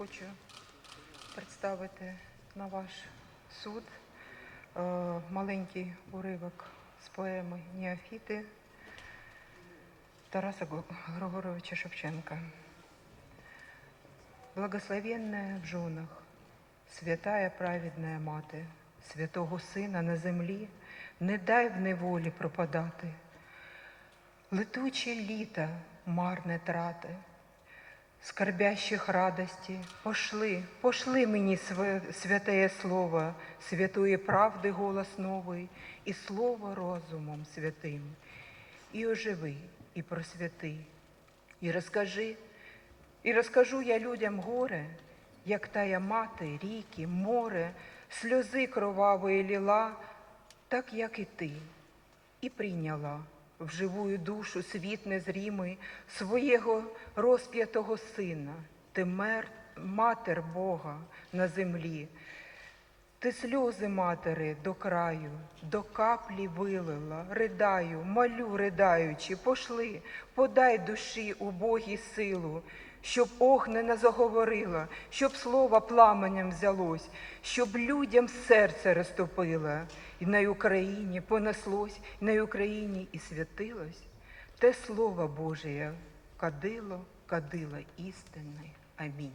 хочу представити на ваш суд е, маленький уривок з поеми Неофіти Тараса Григоровича Шевченка. Благословенная в женах, святая праведная мати, святого Сина на землі, не дай в неволі пропадати. Летучі літа, марне трати, скорбящих радості, пошли, пошли мені св- святое слово, святої правди голос новий, і слово розумом святим, і оживи, і просвяти, і розкажи, і розкажу я людям горе, як тая мати, ріки, море, сльози кровавої ліла, так як і ти, і прийняла в живую душу світ незрімий свого розп'ятого сина, ти мер, матер Бога на землі. Ти сльози матери до краю, до каплі вилила, ридаю, малю ридаючи, пошли, подай душі убогій силу, щоб огнене заговорило, щоб слово пламенем взялось, щоб людям серце розтопило, і на Україні понеслось, і на Україні і святилось. Те слово Божє кадило, кадило істини. Амінь.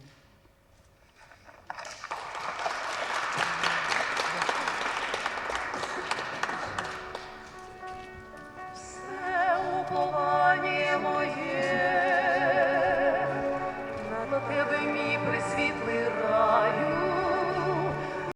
Все уповання моє.